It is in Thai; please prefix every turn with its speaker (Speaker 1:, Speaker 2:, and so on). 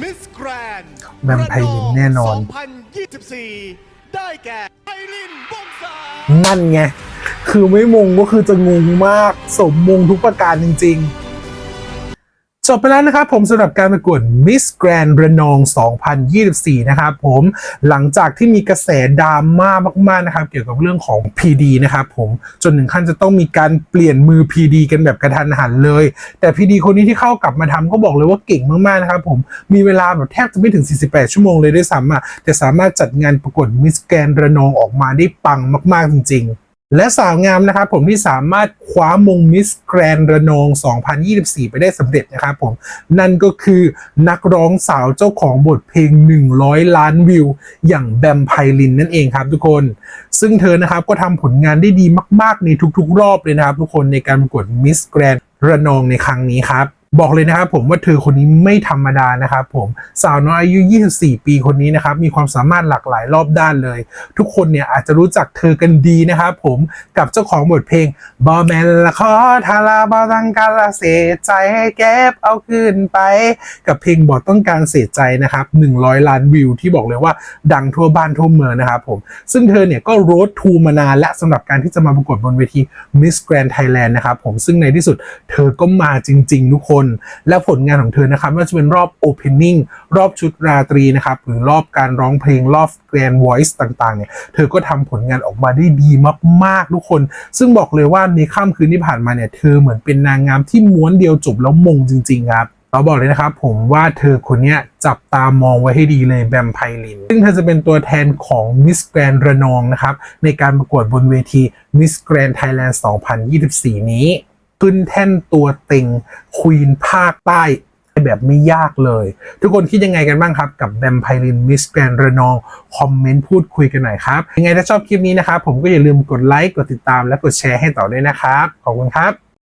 Speaker 1: มิสแกรน
Speaker 2: แบมไพลินแน่นอน
Speaker 1: 2024 ได้แก่ไพลินวงศา
Speaker 2: นั่นไง คือไม่มงก็คือจะงงมาก สมมงทุกประการจริง ๆ จบไปแล้วนะครับผมสำหรับการประกวด Miss Grand ระนอง 2024 นะครับผมหลังจากที่มีกระแสดราม่ามากๆนะครับเกี่ยวกับเรื่องของ PD นะครับผมจนถึงขั้นจะต้องมีการเปลี่ยนมือ PD กันแบบกระทันหันเลย แต่ PD คนนี้ที่เข้ากลับมาทำก็บอกเลยว่าเก่งมากๆนะครับผมมีเวลาแบบแทบจะไม่ถึง 48 ชั่วโมงเลยด้วยซ้ำอะแต่สามารถจัดงานประกวด Miss Grand ระนองออกมาได้ปังมาก ๆจริง ๆ และสาวงามนะครับผมที่สามารถคว้ามงมิสแกรนระนอง 2024 ไปได้สำเร็จนะครับผม นั่นก็คือนักร้องสาวเจ้าของบทเพลง 100 ล้านวิว อย่างแบมไพลินนั่นเองครับทุกคน ซึ่งเธอนะครับก็ทำผลงานได้ดีมาก ๆ ในทุก ๆ รอบเลยนะครับทุกคนในการประกวดมิสแกรนระนองในครั้งนี้ครับ บอกเลยนะครับผมว่าเธอคนนี้ไม่ธรรมดานะครับผมสาวน้อยอายุ 24 ปีคนนี้นะครับมีความสามารถหลากหลายรอบด้านเลย ทุกคนเนี่ยอาจจะรู้จักเธอกันดีนะครับผมกับเจ้าของบทเพลงบอแมนละขอทาราบอตังการละเสียใจให้เก็บเอาคืนไป กับเพลงบอต้องการเสียใจนะครับ 100 ล้านวิวที่บอกเลยว่าดังทั่วบ้านทั่วเมืองนะครับผมซึ่งเธอเนี่ยก็โรดทูมานานและสำหรับการที่จะมาประกวดบนเวที Miss Grand Thailand นะครับผมซึ่งในที่สุดเธอก็มาจริง ๆ ทุกคนและผลงานของเธอนะครับไม่ว่าจะเป็นรอบ Opening รอบชุดราตรีนะครับหรือรอบการร้องเพลงรอบ Grand Voice ต่างๆเนี่ยเธอก็ทำผลงานออกมาได้ดีมากๆทุกคน ซึ่งบอกเลยว่าในค่ำคืนที่ผ่านมาเนี่ยเธอเหมือนเป็นนางงามที่ม้วนเดียวจบแล้วมงจริงๆครับเราบอกเลยนะครับผมว่าเธอคนนี้จับตามองไว้ให้ดีเลยแบมไพลิน ซึ่งเธอจะเป็นตัวแทนของ Miss Grand ระนองนะครับ ในการประกวดบนเวที Miss Grand Thailand 2024 นี้ ขึ้นแท่นตัวเต็งควีนภาคใต้แบบไม่ยากเลย ทุกคนคิดยังไงกันบ้างครับ กับแบมไพรินมิสแกรนระนอง คอมเมนต์พูดคุยกันหน่อยครับ ยังไงถ้าชอบคลิปนี้นะครับ ผมก็อย่าลืมกดไลค์กดติดตามและกดแชร์ให้ต่อด้วยนะครับ ขอบคุณครับ